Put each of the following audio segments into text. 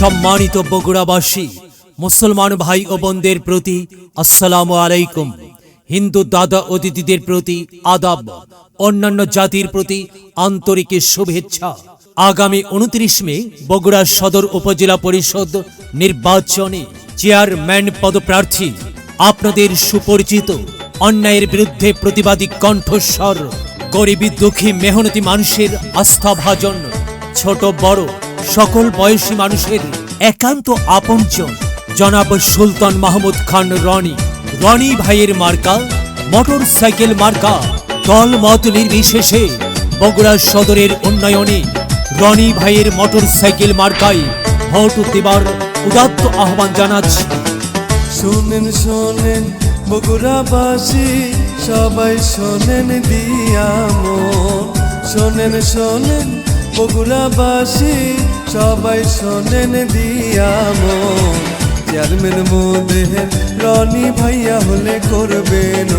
সম্মানিত বগুড়াবাসী, মুসলমান ভাই ও বোনদের প্রতি আসসালামু আলাইকুম। হিন্দু দাদা অতিথিদের প্রতি আদাব, অন্যান্য জাতির প্রতি আন্তরিক শুভেচ্ছা। আগামী উনত্রিশ মে বগুড়া সদর উপজেলা পরিষদ নির্বাচনে চেয়ারম্যান পদপ্রার্থী, আপনাদের সুপরিচিত, অন্যায়ের বিরুদ্ধে প্রতিবাদী কণ্ঠস্বর, গরিবী দুঃখী মেহনতি মানুষের আস্থাভাজন, ছোট বড় সকল বয়সী মানুষের একান্ত আপনজন জনাব সুলতান মাহমুদ খান রনি। রনি ভাইয়ের মার্কা, মোটর সাইকেল মার্কা, দল মত নির্বিশেষে বগুড়া সদরের উন্নয়নে রনি ভাইয়ের মোটর সাইকেল মার্কায় ভোট দেবার উদাত্ত আহ্বান জানাচ্ছি। শোনেন শোনেন, বগুড়াবাসী, সবাই শোনেন দিয়া মন শোনেন শোনেন, বগুড়াবাসী সবাই শোনেন দিয়া মন। চেয়ারম্যান মোদের রনি ভাইয়া হলে করবেন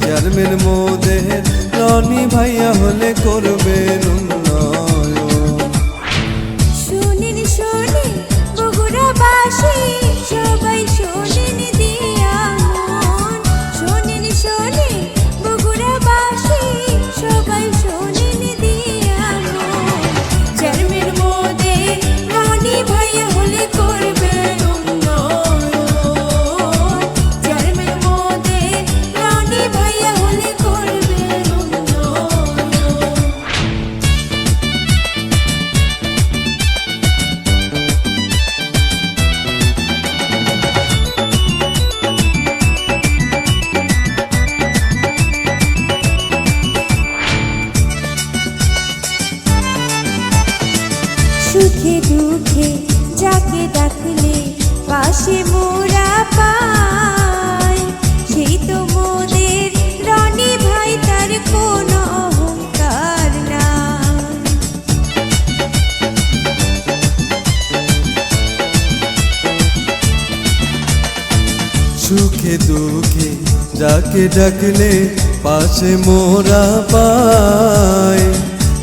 চেয়ারম্যান মোদের রনি ভাইয়া হলে করবেন উন্নয়ন। শোনেন শোনেন, বগুড়াবাসী। সুখে দুঃখে যাকে ডাকলে পাশে মোরা পাই সেই তো মোদের রনি ভাই, তার কোনো অহংকার নাই। সুখে দুঃখে যাকে ডাকলে পাশে মোরা পায়।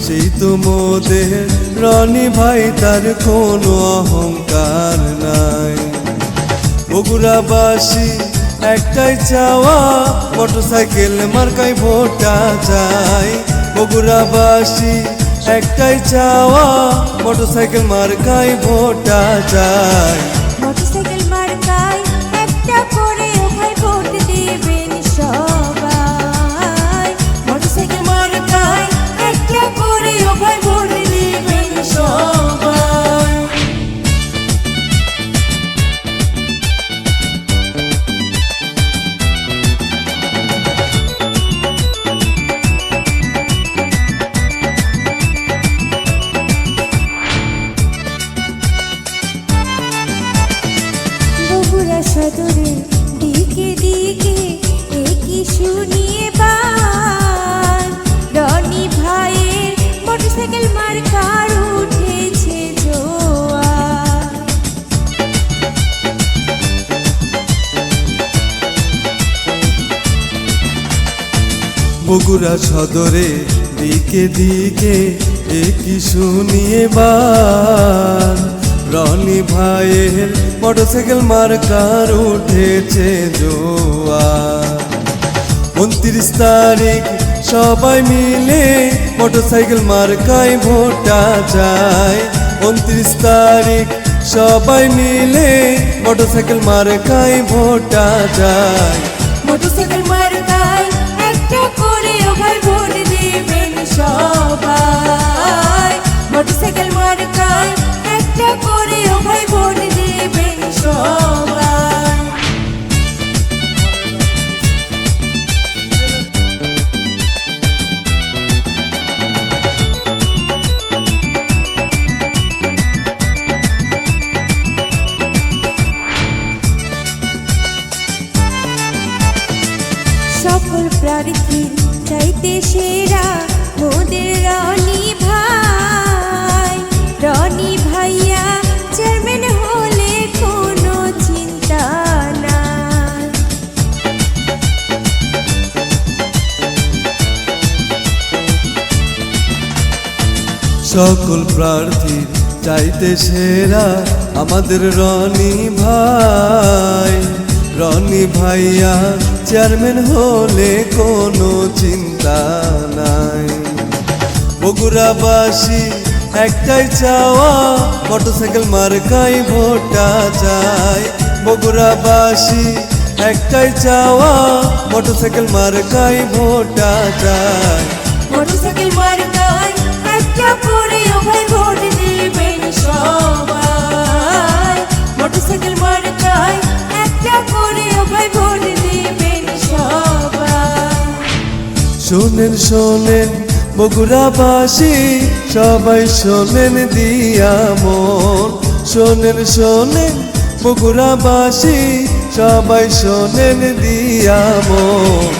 সেই তো মোদের রনি ভাই, তার কোনো অহংকার নাই। বগুড়াবাসী, একটাই চাওয়া, মোটরসাইকেল মার্কাই ভোটা চাই। বগুড়াবাসী, একটাই চাওয়া, মোটরসাইকেল মার্কাই ভোটা চাই। বগুড়া সদরে দিকে দিকে একই শুনিয়ে বান। রনি ভাইয়ের মোটরসাইকেল মার্কার উঠেছে জোয়ার বগুড়া সদরে দিকে দিকে একই শুনিয়ে বার রনি ভাইয়ের মোটরসাইকেল মার্কার উঠেছে জোয়ার উনত্রিশ তারিখ সবাই মিলে মোটরসাইকেল মার্কায় ভোটা যায় উনত্রিশ তারিখ সবাই মিলে মোটরসাইকেল মার্কায় ভোটা যায় মোটরসাইকেল মার্কায় একটা ভাই সবাই। মোটরসাইকেল মার্কায় একটা করে ভাই সকল প্রার্থী চাইতে সেরা মোদের রানী সকল প্রার্থীর চাইতে সেরা আমাদের রনি ভাই। রনি ভাইয়া চেয়ারম্যান হলে কোনো চিন্তা নাই। বগুড়াবাসী একটাই চাওয়া, মোটরসাইকেল মার্কাই ভোটা চাই। বগুড়াবাসী একটাই চাওয়া, মোটরসাইকেল মার্কাই ভোটা চাই। মোটরসাইকেল মার্কায় শোনেন শোনেন বগুড়াবাসী সবাই শোনেন দিয়া মন। শোনেন শোনেন বগুড়াবাসী সবাই শোনেন দিয়া মন।